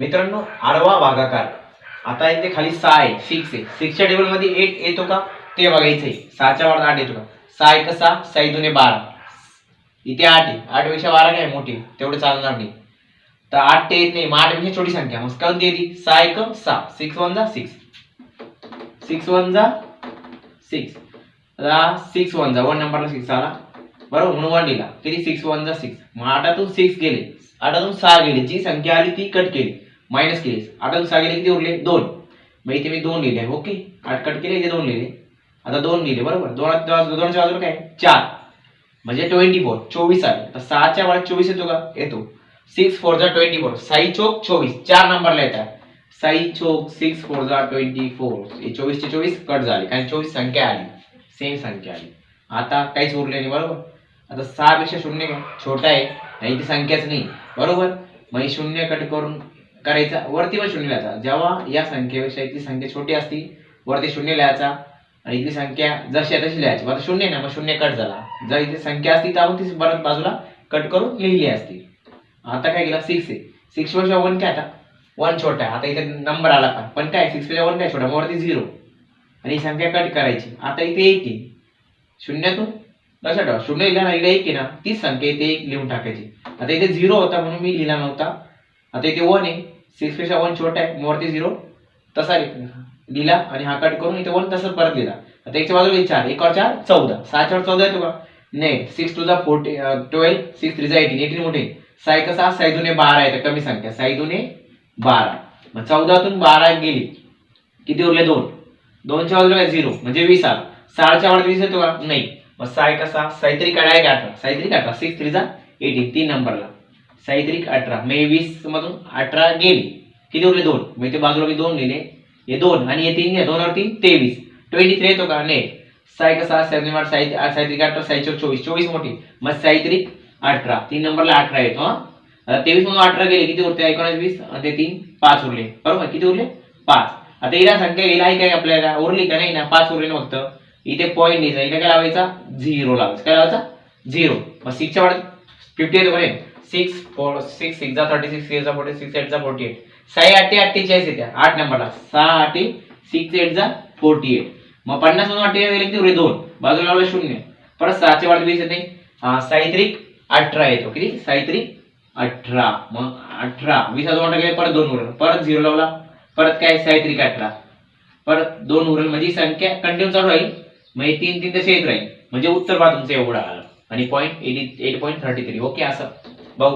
मित्रांनो आडवा भागाकार. आता इथे खाली सहा आहे सिक्स आहे. सिक्सच्या टेबलमध्ये एट येतो का? ते बघायचंय सहाच्या वाढ आठ येतो का? सहा एक सहा साई दुने बारा. इथे आठ आहे. आठपेक्षा बारा काय मोठी? तेवढं चालणार नाही. तर आठ ते येत नाही. मग आठपेक्षा छोटी संख्या. मग कोणती येते? सहा एक सहा. सिक्स वन जा सिक्स सिक्स वन जा सिक्स आता सिक्स वन जा. वन नंबरला सिक्स आला. बरोबर? म्हणून वन लिहिला. किती? सिक्स वन जा सिक्स मग आठातून सिक्स गेले. आठातून सहा गेले. जी संख्या आली ती कट केली. मायनस केली. आठातून सहा किती उरले? दोन. मग इथे मी दोन लिहिले. ओके आठ कट केले इथे दोन लिहिले. आता दोन लिहिले बरोबर? दोन दोनच्या बाजूला काय? चार. म्हणजे ट्वेंटी फोर चोवीस आले. तर सहाच्या वाढत चोवीस येतो का? येतो. सिक्स फोर जा ट्वेंटी फोर साई चोक चोवीस. चार नंबरला येतात. साई चोक सिक्स फोर जा ट्वेंटी फोर हे चोवीसचे चोवीस कट झाले. कारण चोवीस संख्या आली. सेम संख्या आली. आता काहीच उरले नाही बरोबर? आता सहापेक्षा शून्य काय? छोटा आहे. नाही ती संख्याच नाही. बरोबर? मग शून्य कट करून करायचा. वरती पण शून्य लिहायचा. जेव्हा या संख्येपेक्षा इथली संख्या छोटी असती वरती शून्य लिहायचा. आणि इथली संख्या जशी आहे तशी लिहायची. आता शून्य आहे ना मग शून्य कट झाला. जर इथे संख्या असती तर आपण ती परत बाजूला कट करून लिहिली असती. आता काय केलं? सिक्स आहे. सिक्सपेक्षा वन काय आता? वन छोटा आहे. आता इथे नंबर आला का? पण काय? सिक्सपेक्षा वन काय छोटा? मग वरती झिरो आणि ही संख्या कट करायची. आता इथे एक आहे. शून्यातून लक्षात ठेवा. शून्य लिहिला ना इकडे एक आहे ना? तीच संख्या इथे एक लिहून टाकायची. आता इथे झिरो होता म्हणून मी लिहिला नव्हता. आता इथे वन आहे. सिक्सपेक्षा वन छोटा आहे. मोरती झिरो तसा लि- लिहिला आणि हा कट करून इथे वन तसंच परत लिहिला. आता एकच्या बाजूला चार. एकावर चार? चौदा. सहाच्यावर चौदा येतो का नाही सिक्स टू जा फोर्टी ट्वेल्व सिक्स थ्री जा एटीन एटीन मोठे साय कसा? साई दुने बारा आहे. तर कमी संख्या. साई दुने बारा. मग चौदातून बारा गेली. किती उरले? दोन. दोनच्या बाजूला काय? झिरो म्हणजे वीस आला. सहाच्या वाढ वीस येतो का नाही. मग साय कसा? सायत्रिक आहे का अठरा सायत्रिक काढा. सिक्स थ्री जा एटीन तीन नंबरला सायत्रिक अठरा. मे वीस मधून अठरा गेली. किती उरले? दोन. मी ते बाजूला मी दोन लिहिले. हे दोन आणि हे तीन दोन वरती तीन तेवीस. ट्वेंटी थ्री येतो का? नाही. साय सहा सेवन आठ साहित्य सायत्रिक अठरा साहित्य चोवीस. चोवीस मोठी. मग सायत्रिक अठरा. तीन नंबरला अठरा येतो हा. तेवीस मधून अठरा गेले. किती उरते एकोणीस वीस. ते तीन पाच उरले. बरोबर? किती उरले? पाच. आता हिला संख्या हिला आहे काय आपल्याला? उरली का नाही ना? पाच उरले ना फक्त. इथे पॉईंट द्यायचा इथे काय लावायचा? झिरो लावायचा. काय लावायचा? झिरो मग सिक्सच्या वाढत फिफ्टी येतो म्हणे six four six six thirty six six forty six eight जा फोर्टी एट सहा आठी अठ्ठेचाळीस येत्या आठ नंबरला. सहा आठ सिक्स एट जा फोर्टी एट मग पन्नास मधून अठ्ठेचाळीस गेले किती दोन. बाजूला लावलं शून्य. परत सहाचे वाढ वीस येते. साहित्रिक अठरा येतो. किती? साहित्रिक अठरा. मग अठरा. वीस दोन गेले परत दोन उरल. परत झिरो लावला. परत काय? साहित्रिक अठरा. परत दोन उरल. म्हणजे संख्या कंटिन्यू चालू राहील. म्हणजे तीन तीन तसे येत राहील. म्हणजे उत्तर पहा तुमचं एवढं आलं. आणि point eighty eight point thirty three okay असं. Bom